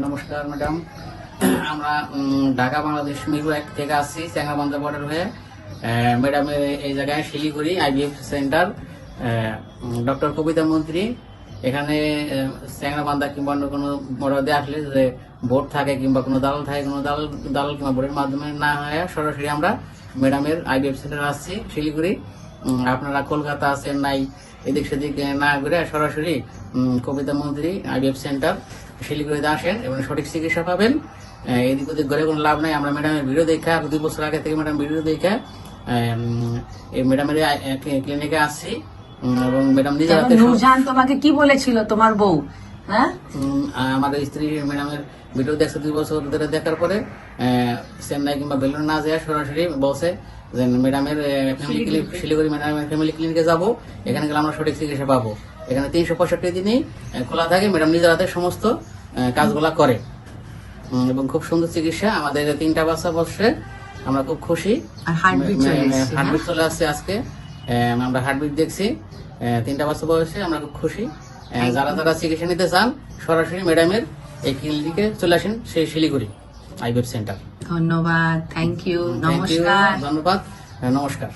নমস্কার ম্যাডাম। আমরা ঢাকা বাংলাদেশ মিরপুর এক থেকে আসছি চ্যাংরাবান্ধা বর্ডার হয়ে। আহ, ম্যাডামের এই জায়গায় Siliguri IVF centre doctor Kabita Mantri. এখানে চ্যাংরাবান্ধা কিংবা অন্য কোনো বড়দে আসলে যে বোর্ড থাকে কিংবা কোনো দালাল থাকে কোনো দালাল দালাল কিংবা বোর্ডের মাধ্যমে না হয় সরাসরি আমরা ম্যাডামের আইবিএফ সেন্টার আসছি শিলিগুড়ি। আপনারা কলকাতা চেন্নাই এদিক সেদিক না ঘুরে সরাসরি কবিতা মন্ত্রী আইবিএফ সেন্টার শিলিগুড়িতে আসেন এবং সঠিক চিকিৎসা পাবেন। এদিক ওদিক ঘুরে কোনো লাভ নাই আমরা ম্যাডামের ভিডিও দেখা দুই বছর আগে থেকে ম্যাডাম ভিডিও দেখা এই ম্যাডামের ক্লিনিকে আসছি এবং ম্যাডাম নিজের হাতে নূরজাহান তোমাকে কি বলেছিল তোমার বউ? হ্যাঁ? আমার স্ত্রী ম্যাডামের ভিডিও দেখছে দুই বছর ধরে দেখার পরে চেন্নাই কিংবা বেলুন না যায় সরাসরি বলছে যে ম্যাডামের ফ্যামিলি ক্লিনিক শিলিগুড়ি। ম্যাডামের ফ্যামিলি ক্লিনিকে যাব। এখানে গেলে আমরা সঠিক চিকিৎসা পাবো। এখানে তিনশো পঁয়ষট্টি দিনই খোলা থাকে। ম্যাডাম নিজের হাতে সমস্ত কাজগুলা করে। এবং খুব সুন্দর চিকিৎসা। আমাদের তিনটা বাচ্চা বসে আমরা খুব খুশি। হার্টবিট চলে আসছে আজকে। আমরা হার্টবিট দেখছি। তিনটা বছর বয়সে আমরা খুব খুশি। যারা যারা চিকিৎসা নিতে চান সরাসরি ম্যাডামের এই ক্লিনিকে চলে আসেন সেই শিলিগুড়ি আইবেব সেন্টার ধন্যবাদ। থ্যাংক ইউ নমস্কার। ধন্যবাদ। আহ, নমস্কার।